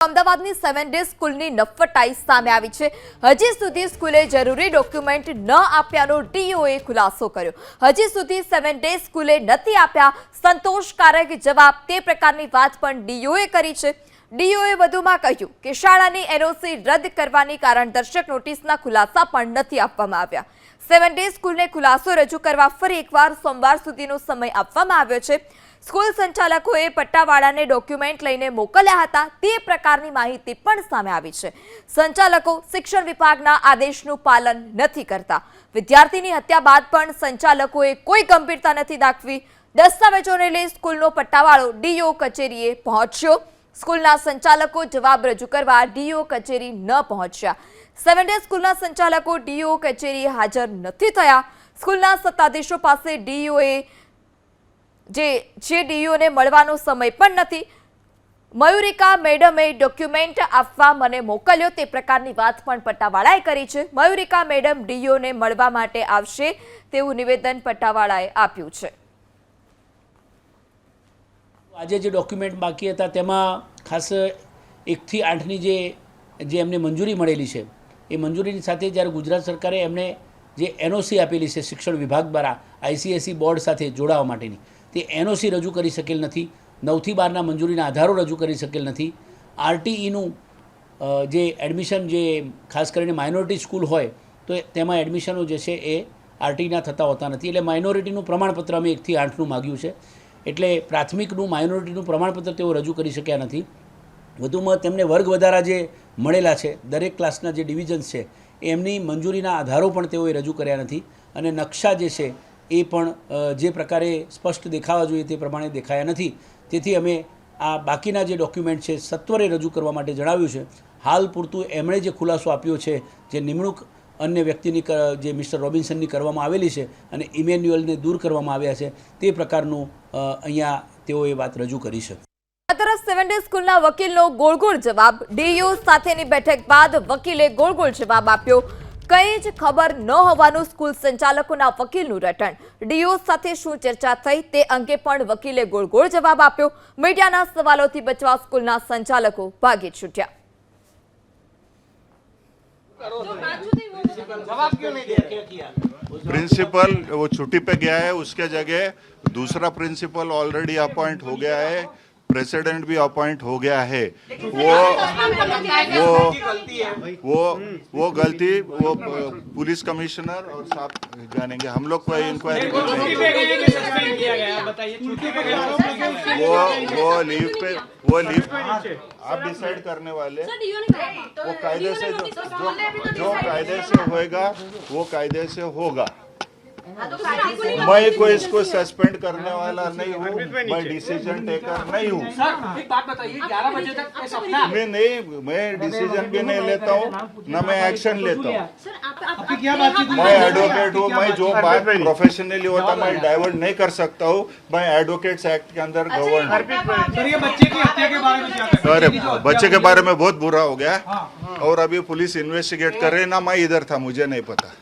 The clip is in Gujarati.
અમદાવાદની સેવન ડે સ્કૂલની નફટાઈ સામે આવી છે. હજી સુધી સ્કૂલે જરૂરી ડોક્યુમેન્ટ ન આપ્યાનો ડીઓએ ખુલાસો કર્યો. હજી સુધી સેવન ડે સ્કૂલે નથી આપ્યા સંતોષકારક જવાબ તે પ્રકારની વાત પણ ડીઓએ કરી છે. ડીઓએ વધુમાં કહ્યું કે શાળાની એનઓસી રદ કરવાની કારણદર્શક નોટિસના ખુલાસા પણ નથી આપવામાં આવ્યા. સેવન ડે સ્કૂલને ખુલાસો રજૂ કરવા ફરી એકવાર સોમવાર સુધીનો સમય આપવામાં આવ્યો છે. સ્કૂલ સંચાલકોએ પટ્ટાવાળાને ડોક્યુમેન્ટ લઈને મોકલ્યા હતા. તે પ્રકારની માહિતી પણ સામે આવી છે. સંચાલકો શિક્ષણ વિભાગના આદેશનું પાલન નથી કરતા. વિદ્યાર્થીની હત્યા બાદ પણ સંચાલકોએ કોઈ ગંભીરતા નથી દાખવી. દસ્તાવેજોને લઈ સ્કૂલનો પટ્ટાવાળો ડીઓ કચેરીએ પહોંચ્યો. સ્કૂલના સંચાલકો જવાબ રજૂ કરવા ડીઓ કચેરી ન પહોંચ્યા. સેવન ડે સ્કૂલના સંચાલકો ડીઓ કચેરીએ હાજર નથી થયા. સ્કૂલના સત્તાધીશો પાસે ડીઓએ જે જે ડીઓને મળવાનો સમય પણ નથી. મયુરિકા મેડમે ડોક્યુમેન્ટ આપવા મને મોકલ્યો તે પ્રકારની વાત પણ પટ્ટાવાળાએ કરી છે. મયુરિકા મેડમ ડીઓને મળવા માટે આવશે તેવું નિવેદન પટ્ટાવાળાએ આપ્યું છે. આજે જે ડોક્યુમેન્ટ બાકી હતા તેમાં ખાસ એકથી આઠની જે જે એમને મંજૂરી મળેલી છે, એ મંજૂરીની સાથે જ્યારે ગુજરાત સરકારે એમને જે એનઓસી આપેલી છે શિક્ષણ વિભાગ દ્વારા આઈસીએસસી બોર્ડ સાથે જોડાવા માટેની તે એનઓસી રજૂ કરી શકેલ નથી, નવથી બારના મંજૂરીના આધારો રજૂ કરી શકેલ નથી. આરટીઈનું જે એડમિશન જે ખાસ કરીને માઇનોરિટી સ્કૂલ હોય, તો તેમાં એડમિશનો જે છે એ આરટીના થતા હોતા નથી. એટલે માઇનોરિટીનું પ્રમાણપત્ર અમે એકથી આઠનું માગ્યું છે. એટલે પ્રાથમિકનું માઇનોરિટીનું પ્રમાણપત્ર તેઓ રજૂ કરી શક્યા નથી. વધુમાં તેમને વર્ગ વધારા જે મળેલા છે, દરેક ક્લાસના જે ડિવિઝન્સ છે, એમની મંજૂરીના આધારો પણ તેઓએ રજૂ કર્યા નથી. અને નકશા જે છે એ પણ જે પ્રકારે સ્પષ્ટ દેખાવા જોઈએ તે પ્રમાણે દેખાયા નથી. તેથી અમે આ બાકીના જે ડોક્યુમેન્ટ છે સત્વરે રજૂ કરવા માટે જણાવ્યું છે. હાલ પૂરતું એમણે જે ખુલાસો આપ્યો છે, જે નિમણૂક અન્ય વ્યક્તિની જે મિસ્ટર રોબિન્સનની કરવામાં આવેલી છે અને ઇમેન્યુઅલને દૂર કરવામાં આવ્યા છે, તે પ્રકારનું અહીંયા તેઓએ વાત રજૂ કરી છે. તરફ સેવન ડે સ્કૂલના વકીલનો ગોળ ગોળ જવાબ. ડીયુ સાથેની બેઠક બાદ વકીલે ગોળગોળ ગોળ જવાબ આપ્યો. કંઈ જ ખબર ન હોવાનું સ્કૂલ સંચાલકોના વકીલનું રટણ ડીઓ સાથે શું ચર્ચા થઈ તે અંગે પણ વકીલે ગોળ ગોળ જવાબ આપ્યો મીડિયાના સવાલોથી બચવા સ્કૂલના સંચાલકો ભાગી છૂટ્યા प्रिंसिपल वो छुट्टी पे गया है उसके जगह दूसरा प्रिंसिपल ऑलरेडी अपॉइंट हो गया है प्रेसिडेंट भी अपॉइंट हो गया है। वो वो वो वो गलती वो पुलिस कमिश्नर और साहब जानेंगे। हम लोग कोई इंक्वायरी वो वो लीव पे वो लीव आप डिसाइड करने वाले। वो कायदे से जो जो, जो कायदे से होएगा वो कायदे से होगा। मैं कोई इसको सस्पेंड करने वाला नहीं हूँ मैं डिसीज़न टेकर नहीं हूँ। एक बात बताइए ग्यारह बजे तक सपना मैं नहीं मैं डिसीज़न भी नहीं लेता हूँ न मैं एक्शन लेता हूँ। आपकी क्या बातचीत मैं एडवोकेट हूँ मैं जो बात प्रोफेशनली होता मैं डाइवर्ट नहीं कर सकता हूँ मैं एडवोकेट्स एक्ट के अंदर गवर्न सर ये बच्चे की हत्या के बारे में क्या कहते अरे बच्चे के बारे में बहुत बुरा हो गया और अभी पुलिस इन्वेस्टिगेट कर रही ना मैं इधर था मुझे नहीं पता।